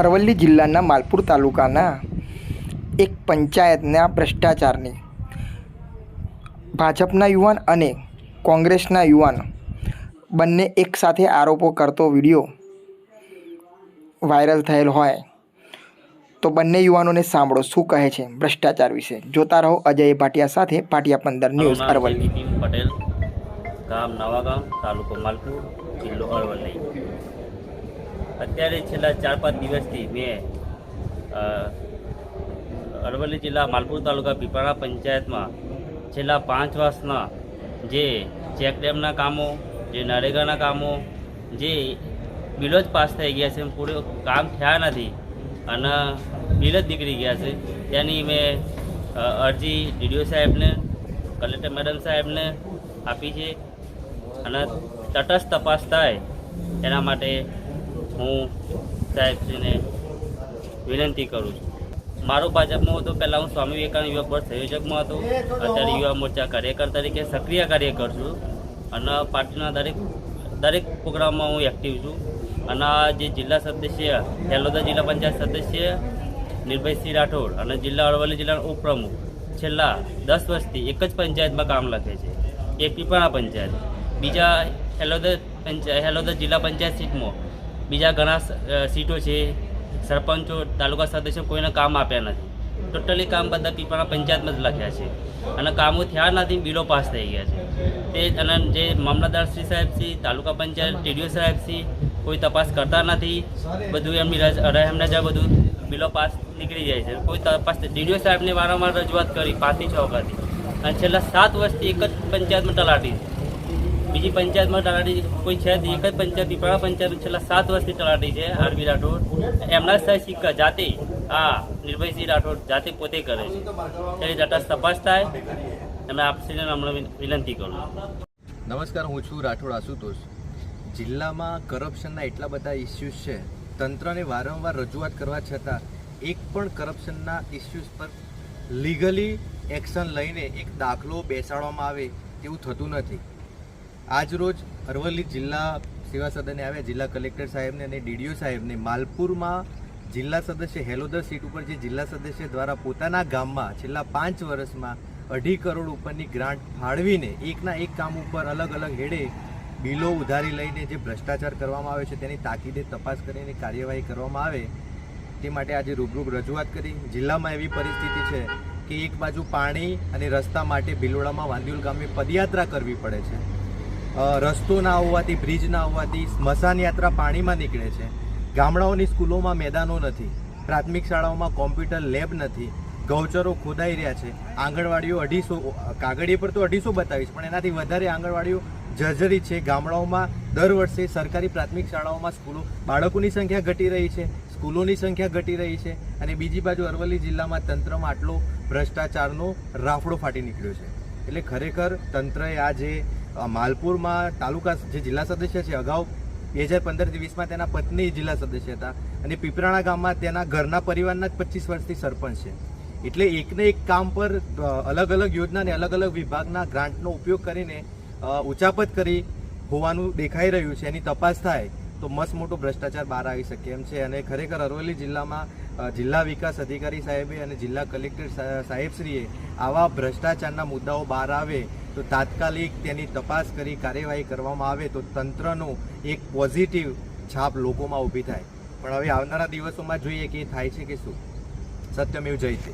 અરવલ્લી જિલ્લાના માલપુર તાલુકાના એક પંચાયતના ભ્રષ્ટાચારની ભાજપના યુવાન અને કોંગ્રેસના યુવાન બંને એકસાથે આરોપો કરતો વીડિયો વાયરલ થયેલ હોય તો બંને યુવાનોને સાંભળો. શું કહે છે ભ્રષ્ટાચાર વિશે? જોતા રહો અજય ભાટિયા સાથે ભાટિયા પંદર ન્યૂઝ અરવલ્લી. પટેલ. ગામ નવાગામ તાલુકો માલપુર જિલ્લો અરવલ્લી. અત્યારે છેલ્લા ચાર પાંચ દિવસથી મેં અરવલ્લી જિલ્લા માલપુર તાલુકા પીપાળા પંચાયતમાં છેલ્લા પાંચ વર્ષના જે ચેકડેમના કામો, જે નરેગાના કામો, જે બિલો જ પાસ થઈ ગયા છે પૂરું કામ થયા નથી અને બિલ જ નીકળી ગયા છે. તેની મેં અરજી ડીડીઓ સાહેબને, કલેક્ટર મેડમ સાહેબને આપી છે અને તટસ્થ તપાસ થાય એના માટે હું સાહેબશ્રીને વિનંતી કરું છું. મારો ભાજપમાં હતો, પહેલાં હું સ્વામી વિવેકાનંદ યુવા બોર્ડ સંયોજકમાં હતો. અત્યારે યુવા મોરચા કાર્યકર તરીકે સક્રિય કાર્યકર છું. અને પાર્ટીના દરેક દરેક પ્રોગ્રામમાં હું એક્ટિવ છું. અને જે જિલ્લા સદસ્ય હેલોદા જિલ્લા પંચાયત સદસ્ય નિર્ભયસિંહ રાઠોડ અને જિલ્લા અરવલ્લી જિલ્લાના ઉપપ્રમુખ છેલ્લા દસ વર્ષથી એક જ પંચાયતમાં કામ લખે છે. એ પીપળા પંચાયત. બીજા હેલોદર પંચાયત હેલોદર જિલ્લા પંચાયત સીટમાં બીજા ઘણા સીટો છે, સરપંચો, તાલુકા સદસ્યો કોઈને કામ આપ્યા નથી. ટોટલી કામ બધા પીપળા પંચાયતમાં જ લખ્યા છે. અને કામો થયા નથી, બિલો પાસ થઈ ગયા છે. તે અને જે મામલતદાર શ્રી સાહેબ શ્રી તાલુકા પંચાયત, ટીડીઓ સાહેબ શ્રી કોઈ તપાસ કરતા નથી. બધું એમની રજ જ બધું બિલો પાસ નીકળી જાય છે. કોઈ તપાસ ટીડીઓ સાહેબને વારંવાર રજૂઆત કરી, પાંચથી છ વખતથી. અને છેલ્લા સાત વર્ષથી એક જ પંચાયતમાં તલાટી છે. બીજી પંચાયતમાં તલાટી કોઈ છે એક જ પંચાયત, પીપળા પંચાયત છેલ્લા સાત વર્ષથી તલાટી છે, આરબી રાઠોડ. એમના સાહેબ સિક્કા જાતે. આ નિર્ભયસિંહ રાઠોડ જાતે પોતે કરે છે. ત્યારે તટસ્થ તપાસ થાય. અને આપશ્રીને હમણાં વિનંતી કરું. નમસ્કાર, હું છું રાઠોડ આશુતોષ. જિલ્લામાં કરપ્શનના એટલા બધા ઇસ્યુઝ છે. તંત્રને વારંવાર રજૂઆત કરવા છતાં એક પણ કરપ્શનના ઇસ્યુઝ પર લીગલી એક્શન લઈને એક દાખલો બેસાડવામાં આવે તેવું થતું નથી. આજરોજ અરવલ્લી જિલ્લા સેવા સદને આવ્યા જિલ્લા કલેક્ટર સાહેબને અને ડીડીઓ સાહેબને માલપુરમાં જિલ્લા સદસ્ય હેલોદર સીટ ઉપર જે જિલ્લા સદસ્ય દ્વારા પોતાના ગામમાં છેલ્લા પાંચ વર્ષમાં અઢી કરોડ ઉપરની ગ્રાન્ટ ફાળવીને એકના એક કામ ઉપર અલગ અલગ હેડે બિલો ઉધારી લઈને જે ભ્રષ્ટાચાર કરવામાં આવે છે તેની તાકીદે તપાસ કરીને કાર્યવાહી કરવામાં આવે, તે માટે આજે રૂબરૂ રજૂઆત કરી. જિલ્લામાં એવી પરિસ્થિતિ છે કે એક બાજુ પાણી અને રસ્તા માટે ભિલોડામાં વાંદિયુલ ગામે પદયાત્રા કરવી પડે છે. રસ્તો ના હોવાથી, બ્રિજ ના હોવાથી, સ્મશાન યાત્રા પાણીમાં નીકળે છે. ગામડાઓની સ્કૂલોમાં મેદાનો નથી. પ્રાથમિક શાળાઓમાં કોમ્પ્યુટર લેબ નથી. ગૌચરો ખોદાઈ રહ્યા છે. આંગણવાડીઓ અઢીસો કાગળીએ પર તો અઢીસો બતાવીશ પણ એનાથી વધારે આંગણવાડીઓ જર્જરી છે. ગામડાઓમાં દર વર્ષે સરકારી પ્રાથમિક શાળાઓમાં સ્કૂલો, બાળકોની સંખ્યા ઘટી રહી છે. સ્કૂલોની સંખ્યા ઘટી રહી છે. અને બીજી બાજુ અરવલ્લી જિલ્લામાં તંત્રમાં આટલો ભ્રષ્ટાચારનો રાફડો ફાટી નીકળ્યો છે. એટલે ખરેખર તંત્રએ આ જે માલપુરમાં તાલુકા જે જિલ્લા સદસ્ય છે અગાઉ, બે હજાર પંદરથી વીસમાં તેના પત્ની જિલ્લા સદસ્ય હતા. અને પીપરાણા ગામમાં તેના ઘરના પરિવારના જ પચીસ વર્ષથી સરપંચ છે. એટલે એકને એક કામ પર અલગ અલગ યોજના અને અલગ અલગ વિભાગના ગ્રાન્ટનો ઉપયોગ કરીને ઉચાપત કરી હોવાનું દેખાઈ રહ્યું છે. એની તપાસ થાય તો મસ્ત મોટો ભ્રષ્ટાચાર બહાર આવી શકે એમ છે. અને ખરેખર અરવલ્લી જિલ્લામાં જિલ્લા વિકાસ અધિકારી સાહેબે અને જિલ્લા કલેક્ટર સાહેબશ્રીએ આવા ભ્રષ્ટાચારના મુદ્દાઓ બહાર આવે તો તાત્કાલિક તેની તપાસ કરી કાર્યવાહી કરવામાં આવે તો તંત્રનો એક પોઝિટિવ છાપ લોકોમાં ઊભી થાય. પણ હવે આવનારા દિવસોમાં જોઈએ કે એ થાય છે કે શું? સત્યમેવ જયતે